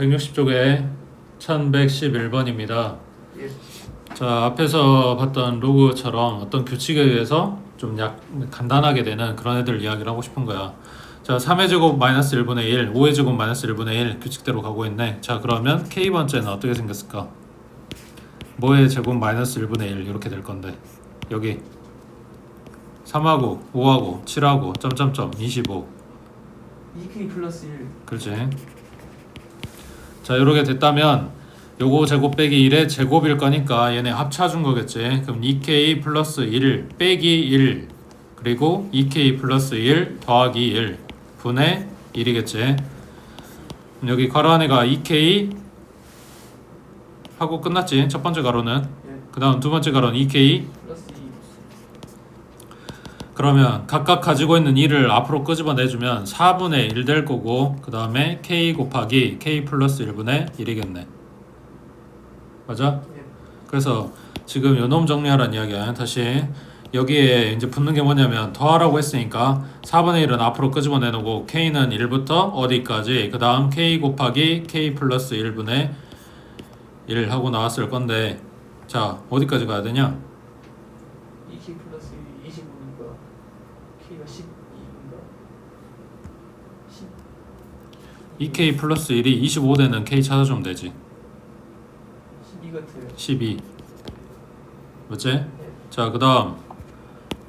160쪽에 1111번입니다. 예. 자, 앞에서 봤던 로그처럼 어떤 규칙에 의해서 좀 약 간단하게 되는 그런 애들 이야기를 하고 싶은 거야. 자, 3의 제곱 마이너스 1분의 1, 5의 제곱 마이너스 1분의 1 규칙대로 가고 있네. 자, 그러면 K번째는 어떻게 생겼을까? 뭐의 제곱 마이너스 1분의 1 이렇게 될 건데. 여기 3하고 5하고 7하고 점점점 25 2K 플러스 1 그렇지. 자, 이렇게 됐다면 요거 제곱 빼기 1의 제곱일 거니까 얘네 합쳐준 거겠지. 그럼 2k 플러스 1 빼기 1 그리고 2k 플러스 1 더하기 1 분의 1이겠지. 그럼 여기 가로 안에가 2k 하고 끝났지. 첫 번째 가로는. 예. 그 다음 두 번째 가로는 2k 플러스 2 그러면 각각 가지고 있는 1을 앞으로 끄집어내주면 4분의 1 될 거고 그 다음에 k 곱하기 k 플러스 1분의 1이겠네 맞아? 예. 그래서 지금 요놈 정리하라는 이야기야 다시 여기에 이제 붙는 게 뭐냐면 더하라고 했으니까 4분의 1은 앞으로 끄집어내놓고 k는 1부터 어디까지 그 다음 k 곱하기 k 플러스 1분의 1 하고 나왔을 건데 자 어디까지 가야 되냐 2K 플러스 1이 25니까 K가 12인가 10 2k 플러스 1이 25 되는 k 찾아주면 되지. 12 같아요 12 맞지? 자, 그 다음.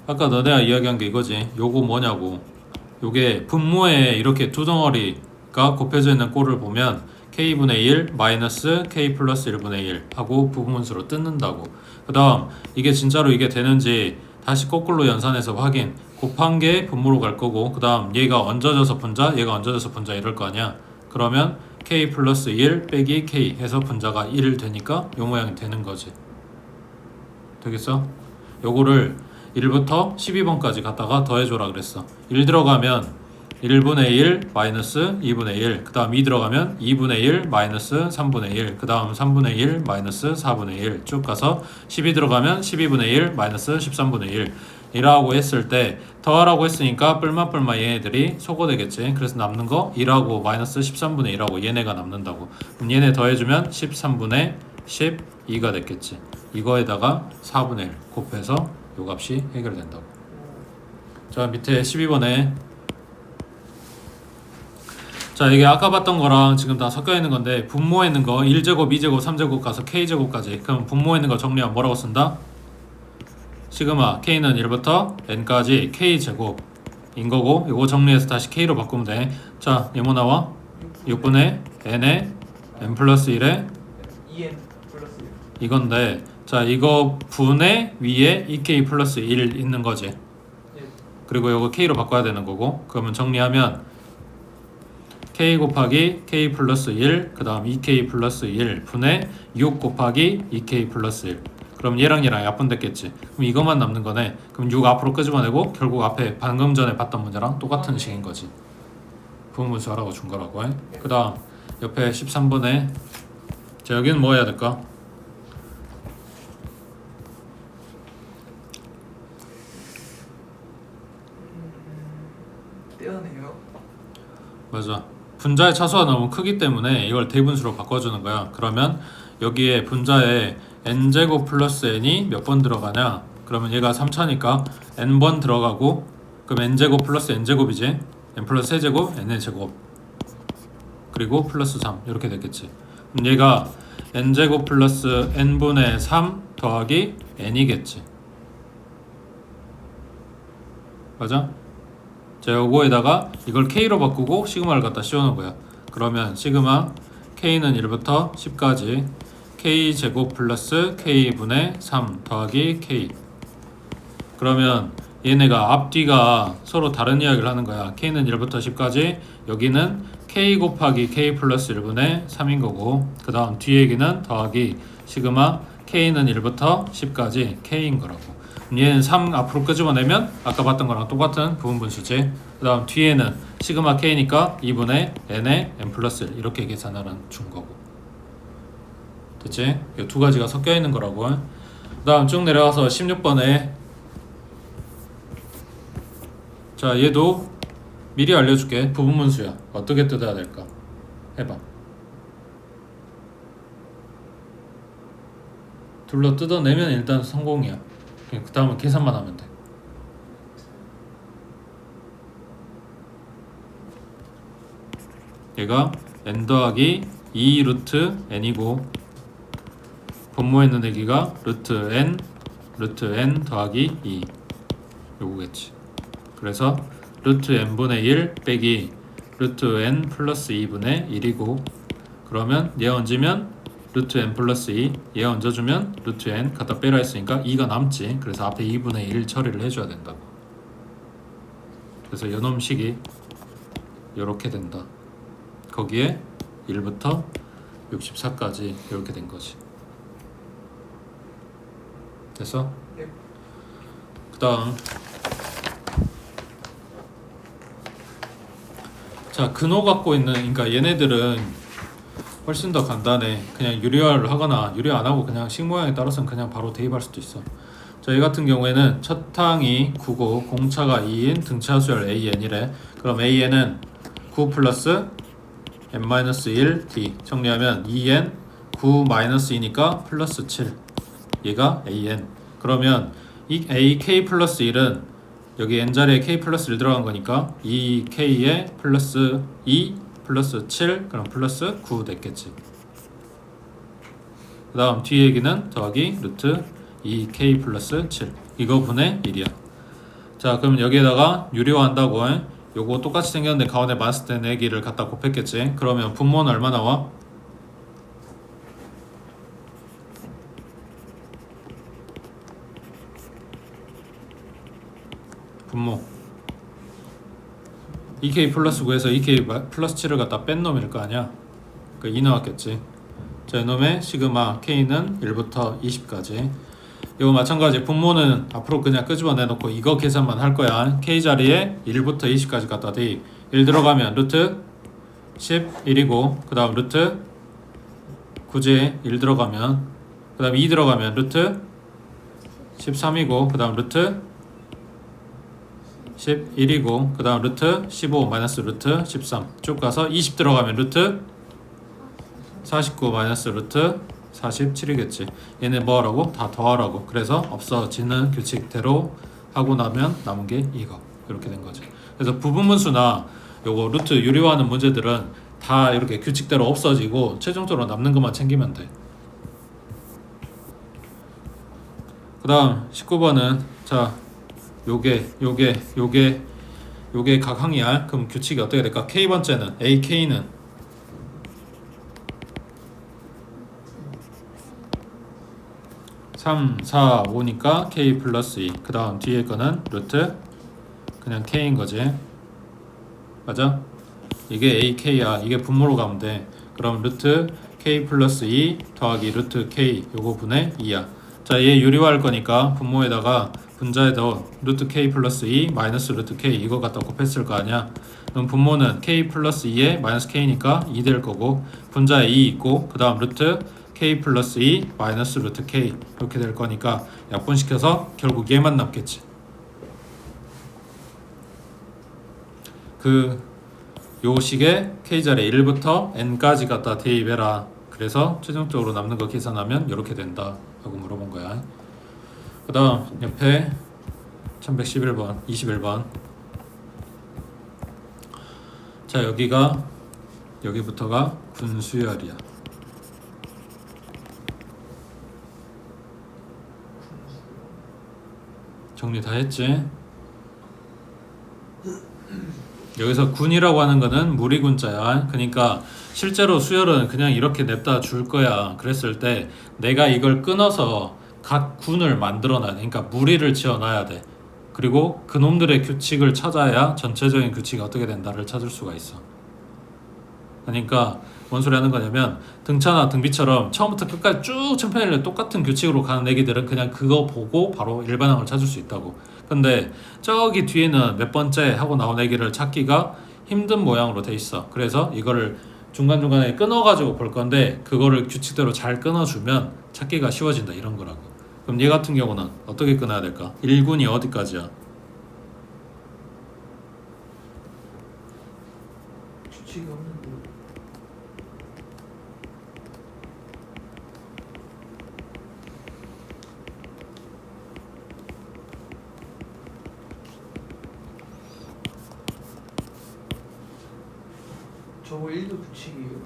아까 너네가 이야기한 게 이거지. 요거 뭐냐고. 요게 분모에 이렇게 두 덩어리가 곱해져 있는 꼴을 보면 k분의 1 마이너스 k 플러스 1분의 1 하고 부분수로 뜯는다고. 그 다음 이게 진짜로 이게 되는지 다시 거꾸로 연산해서 확인 곱한 게 분모로 갈 거고 그 다음 얘가 얹어져서 분자 얘가 얹어져서 분자 이럴 거 아니야. 그러면 k 플러스 1 빼기 k 해서 분자가 1 되니까 요 모양이 되는 거지. 되겠어? 요거를 1부터 12번까지 갖다가 더해줘라 그랬어. 1 들어가면 1분의 1 마이너스 2분의 1, 그 다음 2 들어가면 2분의 1 마이너스 3분의 1, 그 다음 3분의 1 마이너스 4분의 1 쭉 가서 12 들어가면 12분의 1 마이너스 13분의 1 이라고 했을 때 더하라고 했으니까 뿔마뿔마 얘네들이 소거되겠지. 그래서 남는 거 1하고 마이너스 13분의 1하고 얘네가 남는다고. 그럼 얘네 더해주면 13분의 12가 됐겠지. 이거에다가 4분의 1 곱해서 요 값이 해결된다고. 자 밑에 12번에. 자 이게 아까 봤던 거랑 지금 다 섞여 있는 건데 분모에 있는 거 1제곱, 2제곱, 3제곱 가서 k제곱까지. 그럼 분모에 있는 거 정리하면 뭐라고 쓴다? 시그마 k는 1부터 n까지 k제곱인 거고 이거 정리해서 다시 k로 바꾸면 돼자 얘뭐 나와? 6분의 n에 n 플러스 1에 2N 플러스 1 이건데 자 이거 분의 위에 2k 플러스 1 있는 거지 예. 그리고 이거 k로 바꿔야 되는 거고 그러면 정리하면 k 곱하기 k 플러스 1 그 다음 2k 플러스 1 분의 6 곱하기 2k 플러스 1 그럼 얘랑 얘랑 약분됐겠지 그럼 이것만 남는 거네 그럼 6 앞으로 끄집어내고 결국 앞에 방금 전에 봤던 문제랑 똑같은 식인 거지 부분분수 하라고 준 거라고 그 다음 옆에 13번에 자 여기는 뭐 해야 될까? 떼어내요 맞아. 분자의 차수가 너무 크기 때문에 이걸 대분수로 바꿔주는 거야. 그러면 여기에 분자에 n제곱 플러스 n이 몇 번 들어가냐? 그러면 얘가 3차니까 n번 들어가고 그럼 n제곱 플러스 n제곱이지? n 플러스 세제곱 n의 제곱 그리고 플러스 3 이렇게 됐겠지. 그럼 얘가 n제곱 플러스 n분의 3 더하기 n이겠지. 맞아? 자 요거에다가 이걸 k로 바꾸고 시그마를 갖다 씌워놓은 거야 그러면 시그마 k는 1부터 10까지 k 제곱 플러스 k분의 3 더하기 k. 그러면 얘네가 앞뒤가 서로 다른 이야기를 하는 거야. K는 1부터 10까지 여기는 k 곱하기 k 플러스 1분의 3인 거고 그 다음 뒤에 얘기는 더하기 시그마 k는 1부터 10까지 k인 거라고. 얘는 3 앞으로 끄집어내면 아까 봤던 거랑 똑같은 부분 분수지. 그 다음 뒤에는 시그마 k니까 2분의 n의 n 플러스 1 이렇게 계산하는 준 거고 됐지? 두 가지가 섞여 있는 거라고. 그다음 쭉 내려가서 16번에. 자 얘도 미리 알려줄게. 부분문수야. 어떻게 뜯어야 될까? 해봐. 둘러 뜯어내면 일단 성공이야. 그 다음은 계산만 하면 돼. 얘가 n 더하기 2 루트 n이고 분모에 있는 애기가 루트 n 루트 n 더하기 2 요거겠지. 그래서 루트 n분의 1 빼기 루트 n 플러스 2분의 1이고 그러면 얘 얹으면 루트 n 플러스 2, 얘 얹어주면 루트 n 갖다 빼라 했으니까 2가 남지. 그래서 앞에 2분의 1 처리를 해줘야 된다고. 그래서 요놈식이 이렇게 된다. 거기에 1부터 64까지 이렇게 된 거지. 됐어? 네. 그 다음 자 근호 갖고 있는 그러니까 얘네들은 훨씬 더 간단해. 그냥 유리화를 하거나 유리 안 하고 그냥 식 모양에 따라서는 그냥 바로 대입할 수도 있어. 자, 이 같은 경우에는 첫 항이 9고 공차가 2인 등차 수열 AN이래. 그럼 AN은 9 플러스 n-1 d 정리하면 2n 9 마이너스 2니까 플러스 7 얘가 an 그러면 이 ak 플러스 1은 여기 n 자리에 k 플러스 1 들어간 거니까 2k에 플러스 2 플러스 7 그럼 플러스 9 됐겠지. 그 다음 뒤에 얘기는 더하기 루트 2k 플러스 7 이거 분의 1이야. 자 그럼 여기에다가 유리화 한다고 해. 요거 똑같이 생겼는데 가운데 마스 된 애기를 갖다 곱했겠지. 그러면 분모는 얼마 나와? 분모. 2k 플러스 9에서 2k 마- 플러스 7을 갖다 뺀 놈일 거 아니야? 그2 나왔겠지. 자 이놈의 시그마 k는 1부터 20까지. 이거 마찬가지. 분모는 앞으로 그냥 끄집어 내놓고 이거 계산만 할 거야. K 자리에 1부터 20까지 갖다 대입 1 들어가면 루트 11이고 그 다음 루트 굳이 1 들어가면 그 다음 2 들어가면 루트 13이고 그 다음 루트 11이고 그 다음 루트 15 마이너스 루트 13 쭉 가서 20 들어가면 루트 49 마이너스 루트 47이겠지. 얘네 뭐 하라고? 다 더하라고. 그래서 없어지는 규칙대로 하고 나면 남은 게 이거. 이렇게 된 거지. 그래서 부분분수나 요거 루트 유리화하는 문제들은 다 이렇게 규칙대로 없어지고 최종적으로 남는 것만 챙기면 돼. 그 다음 19번은 자 요게 요게 요게 요게 각 항이야. 그럼 규칙이 어떻게 될까? K번째는 AK는 3, 4, 5니까 K 플러스 2. 그 다음 뒤에 거는 루트 그냥 K인 거지. 맞아? 이게 AK야. 이게 분모로 가면 돼. 그럼 루트 K 플러스 2 더하기 루트 K 요거 분의 2야. 자, 얘 유리화할 거니까 분모에다가 분자에다 루트 K 플러스 2 마이너스 루트 K 이거 갖다 곱했을 거 아니야. 그럼 분모는 K 플러스 2에 마이너스 K니까 2 될 거고 분자에 2 있고 그 다음 루트 K 플러스 2 마이너스 루트 K 이렇게 될 거니까 약분시켜서 결국 얘만 남겠지. 그 요식에 K자리에 1부터 N까지 갖다 대입해라. 그래서 최종적으로 남는 거 계산하면 이렇게 된다. 하고 물어본 거야. 그 다음 옆에 1111번, 21번. 자, 여기가, 여기부터가 분수열이야. 정리 다 했지? 여기서 군이라고 하는 거는 무리군자야. 그러니까 실제로 수열은 그냥 이렇게 냅다 줄 거야. 그랬을 때 내가 이걸 끊어서 각 군을 만들어 놔야 돼. 그러니까 무리를 지어 놔야 돼. 그리고 그놈들의 규칙을 찾아야 전체적인 규칙이 어떻게 된다를 찾을 수가 있어. 그러니까 뭔 소리 하는 거냐면 등차나 등비처럼 처음부터 끝까지 쭉 천편일률 똑같은 규칙으로 가는 애기들은 그냥 그거 보고 바로 일반항을 찾을 수 있다고. 근데 저기 뒤에는 몇 번째 하고 나온 애기를 찾기가 힘든 모양으로 돼 있어. 그래서 이거를 중간중간에 끊어가지고 볼 건데 그거를 규칙대로 잘 끊어주면 찾기가 쉬워진다 이런 거라고. 그럼 얘 같은 경우는 어떻게 끊어야 될까? 1군이 어디까지야? 저거 1도 붙이기요.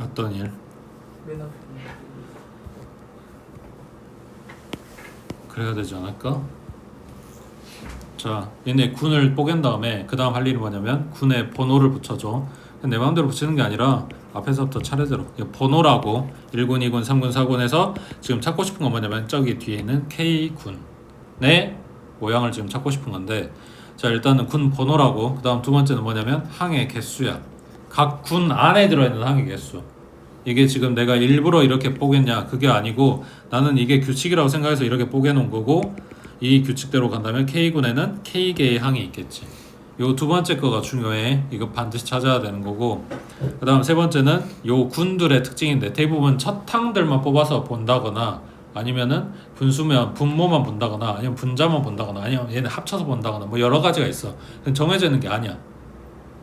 어떤 일? 맨 앞에 그래야 되지 않을까? 자, 얘네 군을 뽀갠 다음에 그 다음 할 일이 뭐냐면 군에 번호를 붙여줘. 내 마음대로 붙이는 게 아니라 앞에서부터 차례대로. 번호라고 1군, 2군, 3군, 4군에서 지금 찾고 싶은 건 뭐냐면 저기 뒤에 있는 K군의 모양을 지금 찾고 싶은 건데. 자 일단은 군 번호라고. 그 다음 두 번째는 뭐냐면 항의 개수야. 각 군 안에 들어있는 항의 개수 이게 지금 내가 일부러 이렇게 뽀겠냐? 그게 아니고 나는 이게 규칙이라고 생각해서 이렇게 뽀개 놓은 거고 이 규칙대로 간다면 K군에는 K개의 항이 있겠지. 요 두 번째 거가 중요해. 이거 반드시 찾아야 되는 거고. 그 다음 세 번째는 요 군들의 특징인데 대부분 첫 항들만 뽑아서 본다거나 아니면은 분수면 분모만 본다거나 아니면 분자만 본다거나 아니면 얘네 합쳐서 본다거나 뭐 여러 가지가 있어. 정해져 있는 게 아니야.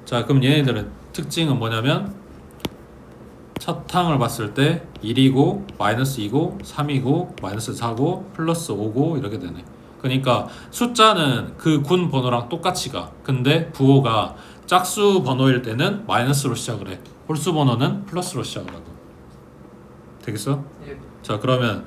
자 그럼 얘네들의 특징은 뭐냐면 첫 항을 봤을 때 1이고 마이너스 2고 3이고 마이너스 4고 플러스 5고 이렇게 되네. 그러니까 숫자는 그 군 번호랑 똑같이 가. 근데 부호가 짝수 번호일 때는 마이너스로 시작을 해. 홀수 번호는 플러스로 시작을 하고. 되겠어? 예. 자 그러면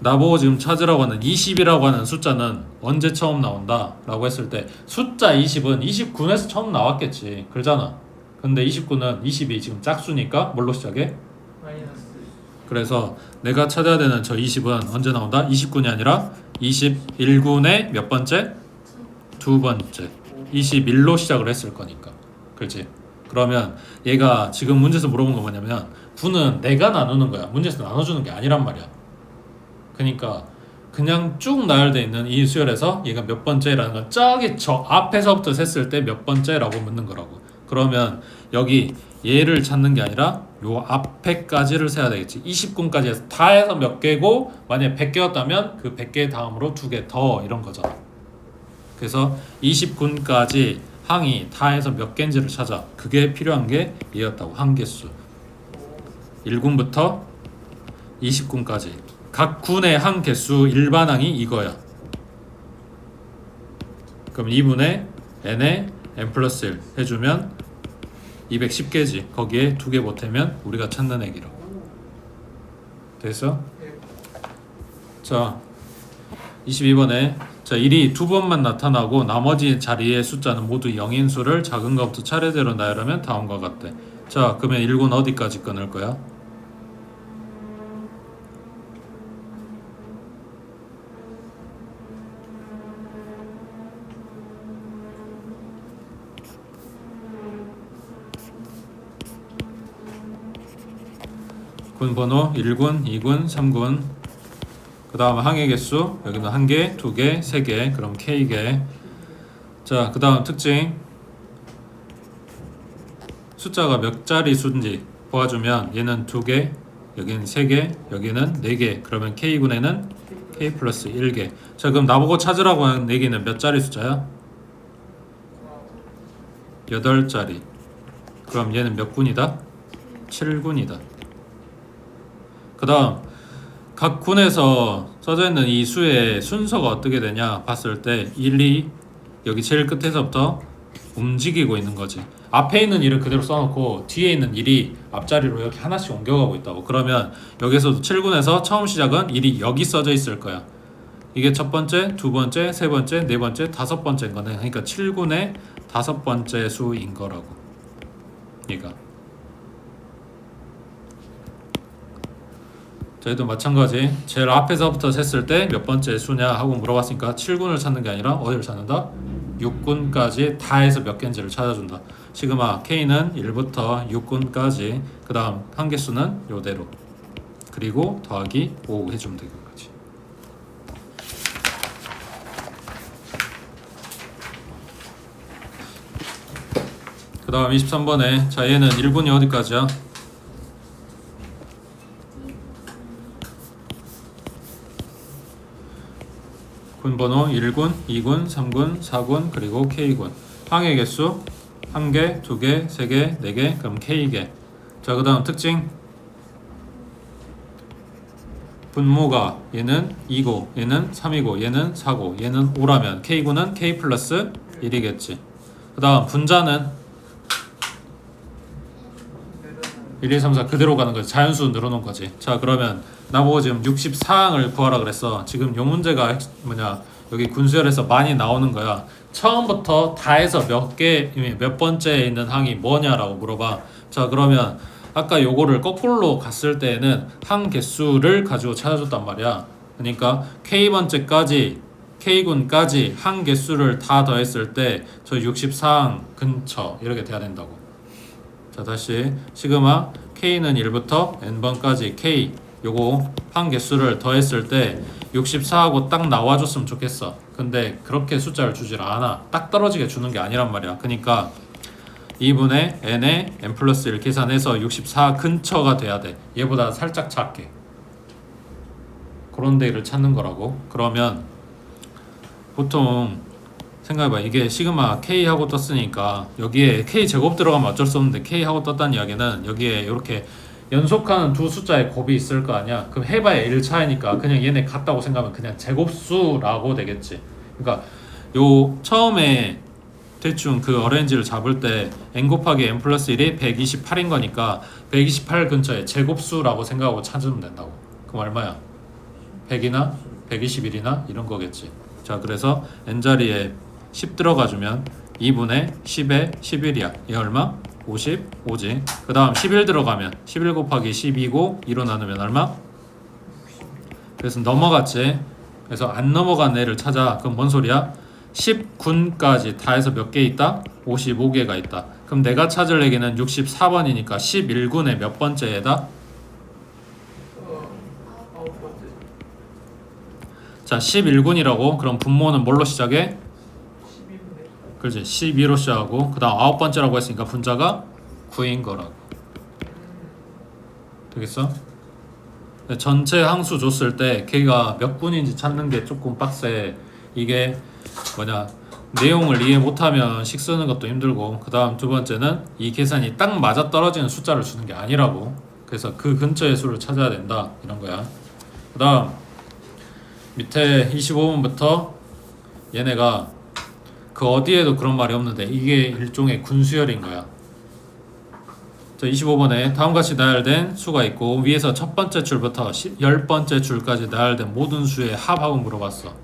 나보고 지금 찾으라고 하는 20이라고 하는 숫자는 언제 처음 나온다? 라고 했을 때 숫자 20은 29에서 처음 나왔겠지. 그러잖아 근데 29는 20이 지금 짝수니까 뭘로 시작해? 마이너스 그래서 내가 찾아야 되는 저 20은 언제 나온다? 29이 아니라 21군의 몇 번째? 두 번째 21로 시작을 했을 거니까 그렇지? 그러면 얘가 지금 문제에서 물어본 건 뭐냐면 군은 내가 나누는 거야 문제에서 나눠주는 게 아니란 말이야 그러니까 그냥 쭉 나열돼 있는 이 수열에서 얘가 몇 번째라는 건 저기 저 앞에서부터 셌을 때 몇 번째라고 묻는 거라고 그러면 여기 얘를 찾는 게 아니라 요 앞에까지를 세야 되겠지. 20군까지 해서 다 해서 몇 개고 만약에 100개였다면 그 100개 다음으로 두 개 더 이런 거잖아 그래서 20군까지 항이 다 해서 몇 개인지를 찾아. 그게 필요한 게 얘였다고. 한 개수. 1군부터 20군까지. 각 군의 한 개수 일반항이 이거야. 그럼 2분의 n에 n 플러스 1 해주면 210개지. 거기에 두 개 보태면 우리가 찾는 액이라고. 됐어? 예 자, 22번에 자 1이 두 번만 나타나고 나머지 자리의 숫자는 모두 0인 수를 작은 것부터 차례대로 나열하면 다음과 같대. 자, 그러면 1군 어디까지 끊을 거야? 군 번호 1군, 2군, 3군. 그 다음 항의 개수 여기는 한 개, 두 개, 세 개. 그럼 K개. 자, 그 다음 특징. 숫자가 몇 자리 수인지 보아주면 얘는 두 개, 여기는 세 개, 여기는 네 개. 그러면 K군에는 K 플러스 1개. 자, 그럼 나보고 찾으라고 하는 네 개는 몇 자리 숫자야? 여덟 자리. 그럼 얘는 몇 군이다? 7군이다. 그다음 각 군에서 써져 있는 이 수의 순서가 어떻게 되냐 봤을 때 1, 2 여기 제일 끝에서부터 움직이고 있는 거지. 앞에 있는 일을 그대로 써놓고 뒤에 있는 일이 앞자리로 이렇게 하나씩 옮겨가고 있다고. 그러면 여기서도 7군에서 처음 시작은 일이 여기 써져 있을 거야. 이게 첫 번째, 두 번째, 세 번째, 네 번째, 다섯 번째인 거네. 그러니까 7군의 다섯 번째 수인 거라고. 얘가. 저희도 마찬가지 제일 앞에서부터 셌을 때 몇 번째 수냐 하고 물어봤으니까 7군을 찾는 게 아니라 어디를 찾는다? 6군까지 다 해서 몇 개인지를 찾아준다 시그마 K는 1부터 6군까지 그 다음 한 개수는 요대로 그리고 더하기 5 해주면 거지 그 다음 23번에 자 얘는 1군이 어디까지야? 군 번호 1군, 2군, 3군, 4군, 그리고 K군. 항의 개수 1개, 2개, 3개, 4개, 그럼 K개. 자, 그 다음 특징. 분모가 얘는 2고, 얘는 3이고, 얘는 4고, 얘는 5라면 K군은 K 플러스 1이겠지. 그 다음 분자는 1, 2, 3, 4 그대로 가는 거지. 자연수 늘어놓은 거지. 자 그러면 나보고 지금 64항을 구하라 그랬어. 지금 요 문제가 핵- 뭐냐 여기 군수열에서 많이 나오는 거야. 처음부터 다 해서 몇 개, 몇 번째에 있는 항이 뭐냐라고 물어봐. 자 그러면 아까 요거를 거꾸로 갔을 때는 항 개수를 가지고 찾아줬단 말이야. 그러니까 K 번째까지 K군까지 항 개수를 다 더했을 때 저 64항 근처 이렇게 돼야 된다고. 자 다시 시그마 K는 1부터 N번까지 K 요거 항 개수를 더했을 때 64하고 딱 나와줬으면 좋겠어. 근데 그렇게 숫자를 주질 않아. 딱 떨어지게 주는 게 아니란 말이야. 그러니까 2분의 n에 n 플러스 1 계산해서 64 근처가 돼야 돼. 얘보다 살짝 작게. 그런 데를 찾는 거라고. 그러면 보통 생각해봐. 이게 시그마 k 하고 떴으니까 여기에 k 제곱 들어가면 어쩔 수 없는데 k 하고 떴다는 이야기는 여기에 이렇게 연속하는 두 숫자의 곱이 있을 거 아니야. 그럼 해봐야 1 차이니까 그냥 얘네 같다고 생각하면 그냥 제곱수라고 되겠지. 그러니까 요 처음에 대충 그 어레인지를 잡을 때 n 곱하기 n 플러스 1이 128인 거니까 128 근처에 제곱수라고 생각하고 찾으면 된다고. 그럼 얼마야? 100이나 121이나 이런 거겠지. 자, 그래서 n 자리에 10 들어가 주면 2분의 10에 11이야. 얘 얼마? 55지. 그 다음 11 들어가면 11 곱하기 12고 2로 나누면 얼마? 그래서 넘어갔지. 그래서 안 넘어간 애를 찾아. 그럼 뭔 소리야? 10군까지 다 해서 몇 개 있다? 55개가 있다. 그럼 내가 찾을 얘기는 64번이니까 11군의 몇 번째. 자, 11군이라고. 그럼 분모는 뭘로 시작해? 12분의 그렇지. 12로 시작하고 그 다음 아홉 번째라고 했으니까 분자가 9인 거라고. 되겠어? 전체 항수 줬을 때 걔가 몇 군인지 찾는 게 조금 빡세. 이게 뭐냐? 내용을 이해 못하면 식 쓰는 것도 힘들고 그 다음 두 번째는 이 계산이 딱 맞아 떨어지는 숫자를 주는 게 아니라고. 그래서 그 근처의 수를 찾아야 된다 이런 거야. 그 다음 밑에 25번부터 얘네가 그 어디에도 그런 말이 없는데 이게 일종의 군수열인 거야. 자, 25번에 다음과 같이 나열된 수가 있고 위에서 첫 번째 줄부터 시- 열 번째 줄까지 나열된 모든 수의 합하고 물어봤어.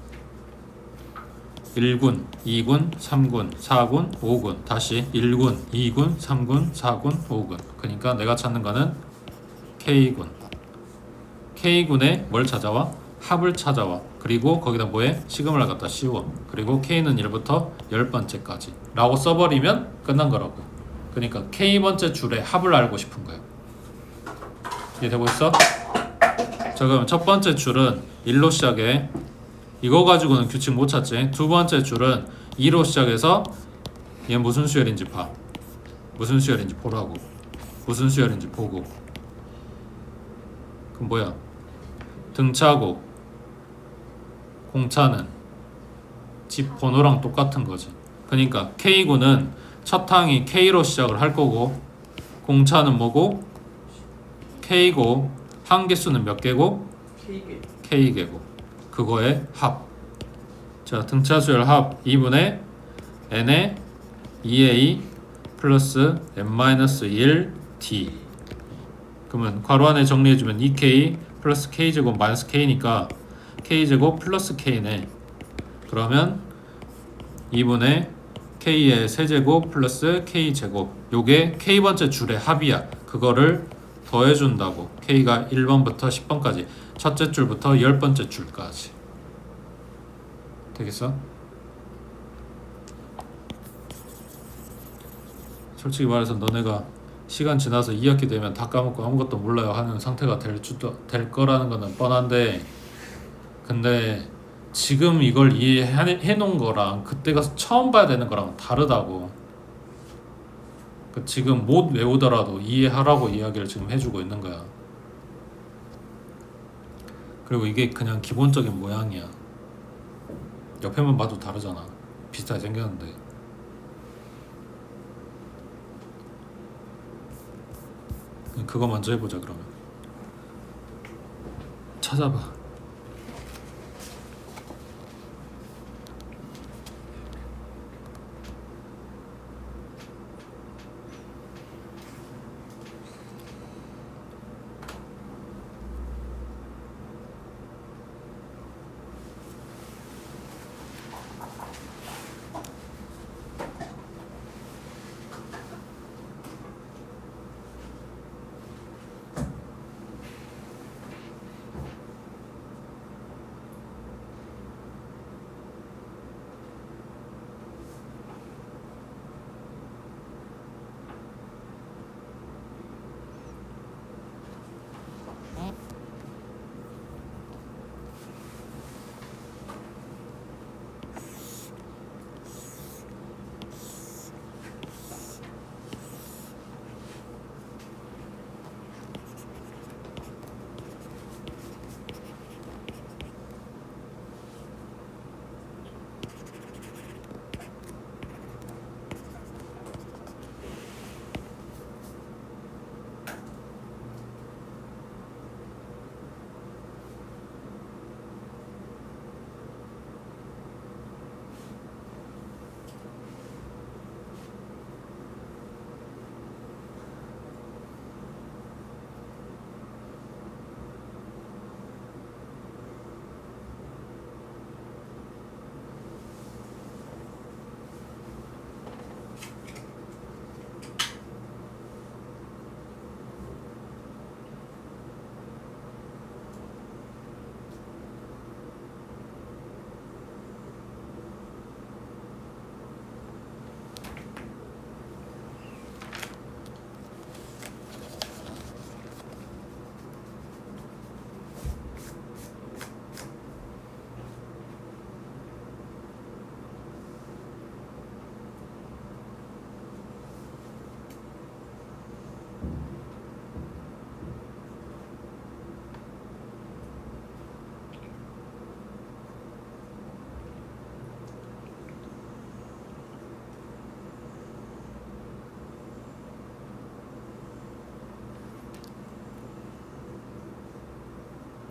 1군, 2군, 3군, 4군, 5군. 다시 1군, 2군, 3군, 4군, 5군. 그러니까 내가 찾는 거는 K군. K군에 뭘 찾아와? 합을 찾아와. 그리고 거기다 뭐해? 시금을 갖다 씌워. 그리고 K는 1부터 10번째까지. 라고 써버리면 끝난 거라고. 그러니까 K번째 줄의 합을 알고 싶은 거야. 이해되고 있어? 자 그럼 첫 번째 줄은 1로 시작해. 이거 가지고는 규칙 못 찾지. 두 번째 줄은 2로 시작해서 얘 무슨 수열인지 봐. 무슨 수열인지 보라고. 무슨 수열인지 보고. 그럼 뭐야? 등차고 공차는 집 번호랑 똑같은 거지. 그러니까 K군은 첫 항이 K로 시작을 할 거고 공차는 뭐고 K고 항 개수는 몇 개고 K개. K개고 그거의 합. 자 등차 수열 합 2분의 n의 2a 플러스 n-1 d 그러면 괄호 안에 정리해주면 2k 플러스 k제곱 마이너스 k니까 k제곱 플러스 k네. 그러면 2분의 k의 세제곱 플러스 k제곱. 요게 k번째 줄의 합이야. 그거를 더해준다고. K가 1번부터 10번까지. 첫째 줄부터 10번째 줄까지. 되겠어? 솔직히 말해서 너네가 시간 지나서 2학기 되면 다 까먹고 아무것도 몰라요 하는 상태가 될, 될 거라는 거는 뻔한데 근데 지금 이걸 이해해 놓은 거랑 그때 가서 처음 봐야 되는 거랑 다르다고. 그 지금 못 외우더라도 이해하라고 이야기를 지금 해주고 있는 거야. 그리고 이게 그냥 기본적인 모양이야. 옆에만 봐도 다르잖아. 비슷하게 생겼는데. 그거 먼저 해보자 그러면. 찾아봐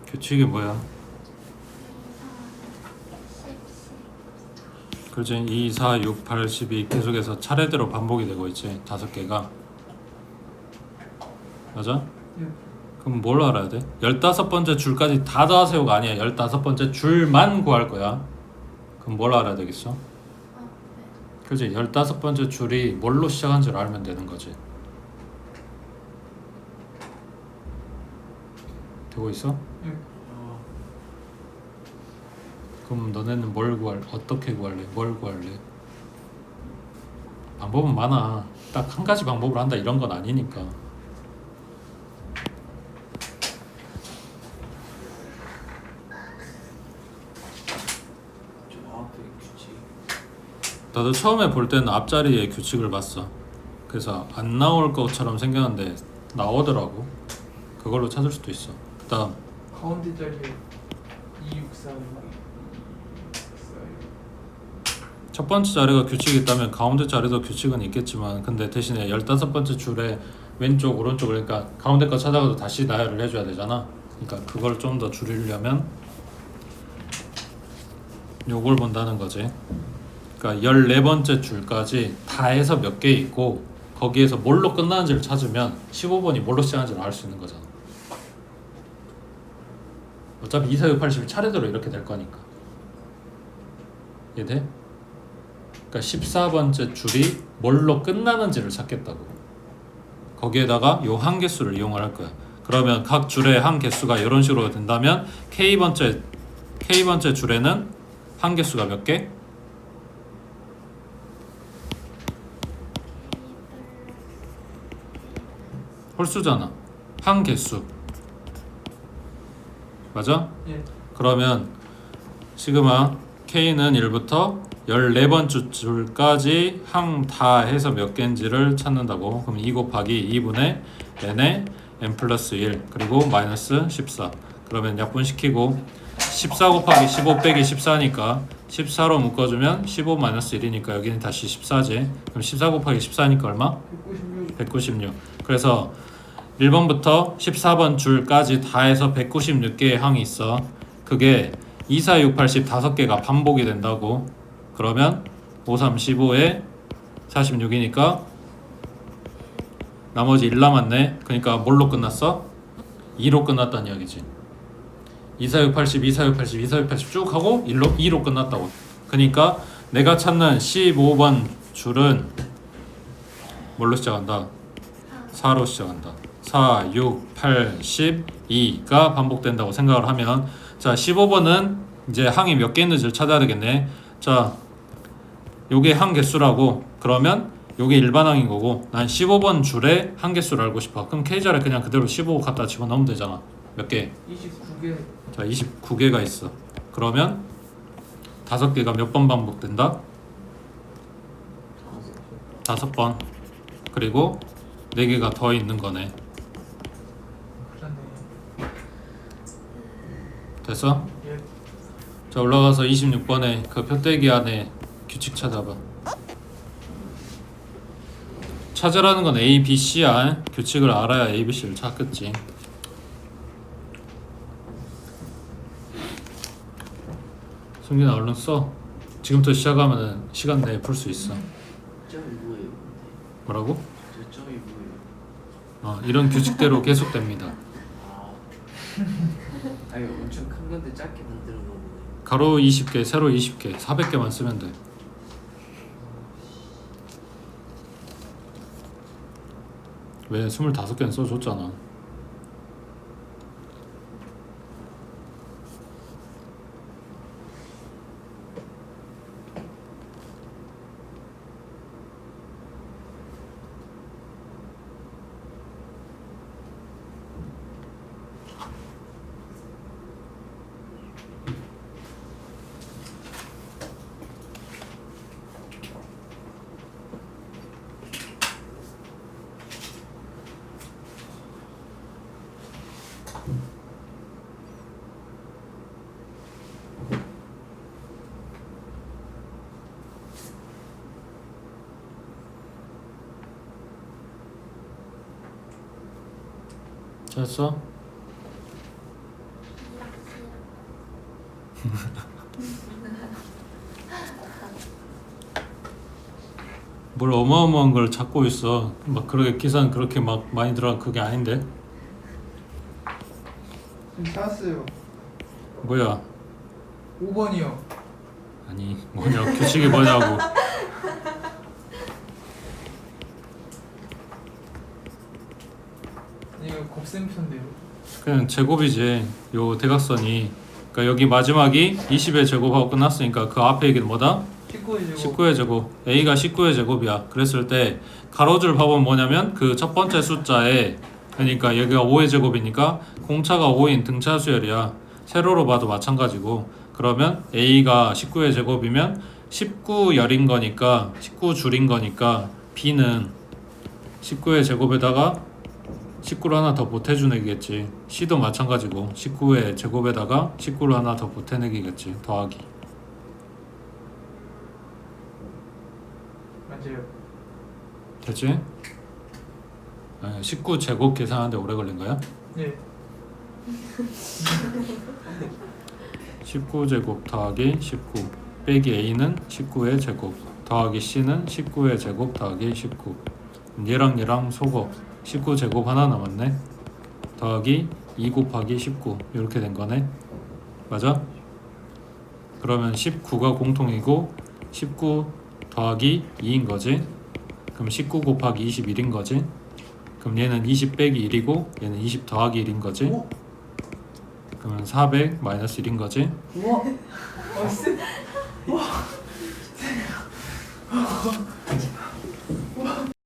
규칙이 뭐야? 그렇지 2, 4, 6, 8, 12 계속해서 차례대로 반복이 되고 있지 다섯 개가 맞아? 네. 그럼 뭘 알아야 돼? 열다섯 번째 줄까지 다 더하세요가 아니야 열다섯 번째 줄만 구할 거야 그럼 뭘 알아야 되겠어? 그지 열다섯 번째 줄이 뭘로 시작한 줄 알면 되는 거지 되고 있어? 네. 어, 그럼 너네는 뭘 구할 어떻게 구할래? 뭘 구할래? 방법은 많아. 딱 한 가지 방법으로 한다 이런 건 아니니까. 나도 처음에 볼 때는 앞자리에 규칙을 봤어. 그래서 안 나올 것처럼 생겼는데 나오더라고. 그걸로 찾을 수도 있어. 그다음 가운데 자리에 263 첫 번째 자리가 규칙이 있다면 가운데 자리도 규칙은 있겠지만 근데 대신에 열다섯 번째 줄에 왼쪽 오른쪽 그러니까 가운데 거 찾아가도 다시 나열을 해줘야 되잖아. 그러니까 그걸 좀 더 줄이려면 요걸 본다는 거지. 그러니까 열네 번째 줄까지 다 해서 몇 개 있고 거기에서 뭘로 끝나는지를 찾으면 15번이 뭘로 시작하는지를 알 수 있는 거잖아 어차피 2, 4, 6, 80이 차례대로 이렇게 될 거니까 이해돼? 그러니까 14번째 줄이 뭘로 끝나는지를 찾겠다고. 거기에다가 요 한 개수를 이용을 할 거야. 그러면 각 줄의 한 개수가 이런 식으로 된다면 k 번째 k 번째 줄에는 한 개수가 몇 개? 홀수잖아. 한 개수. 맞아? 예. 그러면 시그마 k는 1부터 14번째 줄까지 항 다 해서 몇 개인지를 찾는다고 그럼 2 곱하기 2분의 n의 n 플러스 1 그리고 마이너스 14 그러면 약분시키고 14 곱하기 15 빼기 14니까 14로 묶어주면 15 마이너스 1이니까 여기는 다시 14지 그럼 14 곱하기 14니까 얼마? 196 196 그래서 1번부터 14번 줄까지 다 해서 196개의 항이 있어 그게 2, 4, 6, 80 5개가 반복이 된다고 그러면 5, 3, 15에 46이니까 나머지 1 남았네 그러니까 뭘로 끝났어? 2로 끝났다는 이야기지 2, 4, 6, 80, 2, 4, 6, 80, 2, 4, 6, 80 쭉 하고 1로, 2로 끝났다고 그러니까 내가 찾는 15번 줄은 뭘로 시작한다? 4로 시작한다. 4, 6, 8, 12가 반복된다고 생각을 하면 자 15번은 이제 항이 몇 개 있는지를 찾아야 되겠네. 자 요게 항 개수라고 그러면 요게 일반항인 거고 난 15번 줄에 항 개수를 알고 싶어. 그럼 K자를 그냥 그대로 15 갖다 집어넣으면 되잖아. 몇 개? 29개 자 29개가 있어. 그러면 다섯 개가 몇 번 반복된다? 다섯 번. 그리고 네 개가 더 있는 거네. 됐어? 예. 자 올라가서 26번에 그 표대기 안에 규칙 찾아봐. 찾으라는 건 A, B, C야. 규칙을 알아야 A, B, C를 찾겠지. 승진아 얼른 써. 지금부터 시작하면은 시간 내에 풀 수 있어. 뭐라고? 어, 이런 규칙대로 계속됩니다. 아, 아니 엄청 큰 건데 짧게 만드는 거보네. 가로 20개, 세로 20개, 400개만 쓰면 돼. 왜 25개는 써줬잖아. 됐어? 뭘 어마어마한 걸 찾고 있어. 막 그렇게 기사는 그렇게 막 많이 들어간 그게 아닌데. 지금 찾았어요. 뭐야? 5번이요. 아니 뭐냐 규칙이 뭐냐고. 곱셈표인데요. 그냥 제곱이지. 요 대각선이. 그러니까 여기 마지막이 20의 제곱하고 끝났으니까 그 앞에 얘기는 뭐다? 19의 제곱. 19의 제곱. A가 19의 제곱이야. 그랬을 때 가로줄 밥은 뭐냐면 그 첫 번째 숫자에 그러니까 여기가 5의 제곱이니까 공차가 5인 등차 수열이야. 세로로 봐도 마찬가지고. 그러면 A가 19의 제곱이면 19열인 거니까 19줄인 거니까 B는 19의 제곱에다가 19를 하나 더 보태주내기겠지. C도 마찬가지고 19의 제곱에다가 19를 하나 더 보태내기겠지. 더하기. 맞아요. 됐지? 19 제곱 계산하는데 오래 걸린 거야? 네. 19 제곱 더하기 19 빼기 a는 19의 제곱 더하기 c는 19의 제곱 더하기 19 얘랑 얘랑 속어 19 제곱 하나 남았네. 더하기 2 곱하기 19 이렇게 된 거네. 맞아? 그러면 19가 공통이고 19 더하기 2인 거지? 그럼 19 곱하기 21인 거지? 그럼 얘는 20 빼기 1이고 얘는 20 더하기 1인 거지? 오? 그러면 400 마이너스 1인 거지? 우와. 어, 쌤.